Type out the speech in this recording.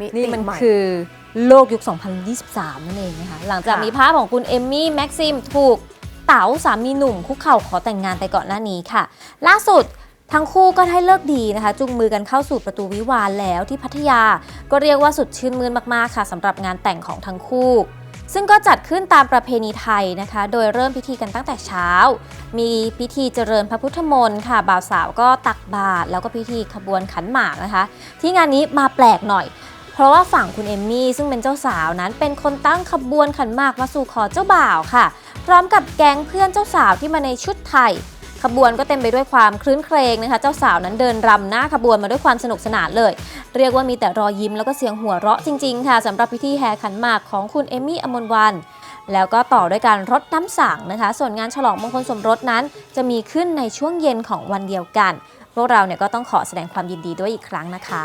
มิตินี่มันใหคือโลกยุค 2023 นั่นเองนะคะ หลังจากค่ะ มีภาพของคุณเอมมี่ แม็กซิม ถูกเต๋าสามีหนุ่มคุกเข่าขอแต่งงานไปก่อนหน้านี้ค่ะ ล่าสุดทั้งคู่ก็ได้เลิกดีนะคะ จุงมือกันเข้าสู่ประตูวิวาห์แล้วที่พัทยา ก็เรียกว่าสุดชื่นมื่นมากๆค่ะสำหรับงานแต่งของทั้งคู่ ซึ่งก็จัดขึ้นตามประเพณีไทยนะคะ โดยเริ่มพิธีกันตั้งแต่เช้า มีพิธีเจริญพระพุทธมนต์ค่ะบ่าวสาวก็ตักบาตรแล้วก็พิธีขบวนขันหมากนะคะ ที่งานนี้มาแปลกหน่อย เพราะว่าฝั่งคุณเอมมี่ซึ่งเป็นเจ้าสาวนั้นเป็นคนตั้งขบวนขันหมากมาสู่ขอเจ้าบ่าวค่ะ พร้อมกับแก๊งเพื่อนเจ้าสาวที่มาในชุดไทย ขบวนก็เต็มไปด้วยความคลื้นเครงนะคะ เจ้าสาวนั้นเดินรำหน้าขบวนมาด้วยความสนุกสนานเลย เรียกว่ามีแต่รอยยิ้มแล้วก็เสียงหัวเราะจริงๆ ค่ะสำหรับพิธีแห่ขันหมากของคุณเอมมี่อมรวันแล้วก็ต่อด้วยการรดน้ำสังนะคะ ส่วนงานฉลองมงคลสมรสนั้น จะมีขึ้นในช่วงเย็นของวันเดียวกัน พวกเราเนี่ยก็ต้องขอแสดงความยินดีด้วยอีกครั้งนะคะ